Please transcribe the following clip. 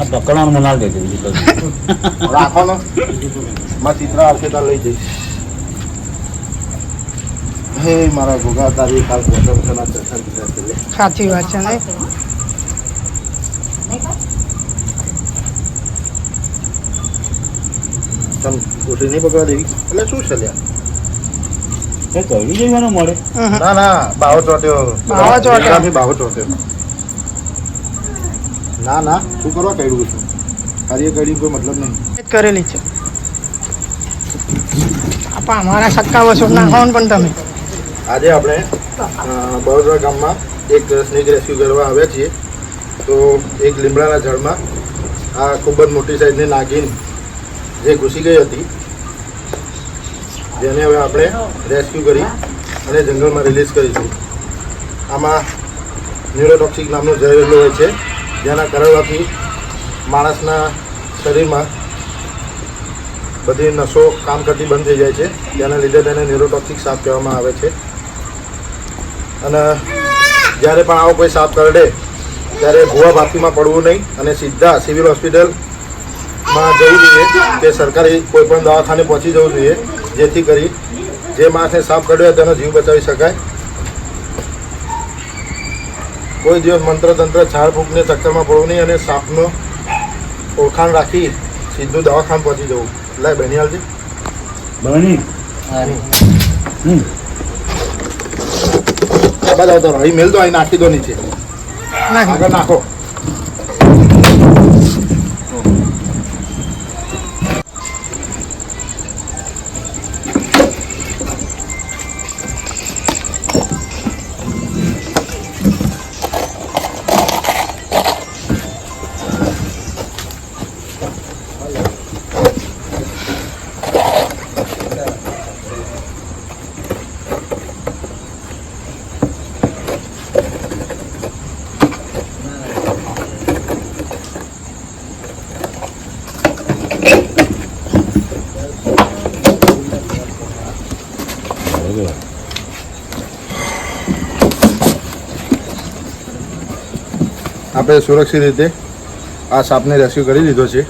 આ પકડવાનું મને ના દેજો બીજું કશું. રાખો ને માં ચિત્ર આવશે તાર લઈ જઈશ. હે મારા ગોગા તારી કાલ પોતમ દર્શન દીધા સાચી વાત છે ને? તમ કોઠી નહીં પકડવા દેવી? એટલે શું છે લ્યા એ કઈ જવાનું મળે. ના ના બાવો ચોટ્યો. બાવો ચોટ્યો. બાવો ચોટ્યો. ના ના શું કરવા કહ્યું છું કાર્ય કરી કોઈ મતલબ નહીં. કરેલી છે. આપા અમારા સક્કા વસો ના કોણ પણ તમે. આજે આપણે બરોડા ગામમાં એક સ્નેક રેસ્ક્યુ કરવા આવ્યા છીએ. તો એક લીમડાના ઝાડમાં આ ખૂબ જ મોટી સાઈઝની નાગીન જે ઘૂસી ગઈ હતી જેને હવે આપણે રેસ્ક્યુ કરી અને જંગલમાં રિલીઝ કરીશું. આમાં ન્યુરોટોક્સિક નામનો ઝેર હોય છે. જેના કરવાથી માણસના શરીરમાં બધી નસો કામ કરતી બંધ થઈ જાય છે. જેના લીધે તેને ન્યુરોટોક્સિક સાપ કહેવામાં આવે છે. અને જ્યારે પણ આવો કોઈ સાપ કરડે, ત્યારે ભૂવા ભાતીમાં પડવું નહીં અને સીધા સિવિલ હોસ્પિટલમાં જવું જોઈએ કે સરકારી કોઈ પણ દવાખાને પહોંચી જવું જોઈએ, જેથી કરી જે માણસને સાપ કરડ્યો તેનો જીવ બચાવી શકાય. કોઈ દિવસ મંત્ર તંત્ર ઝાડ ફૂંકને ચક્કરમાં પડવું નહીં અને સાપનો ઓળખાણ રાખી સીધું દવાખાન પહોંચી જવું. લાય બની હાલજી બની? હમ. બસ આવતો રહી. મેલ દો અહીં નાખી દો નીચે. આગળ નાખો. બરોબર આપણે સુરક્ષિત રીતે આ સાપને રેસ્ક્યુ કરી લીધો છે.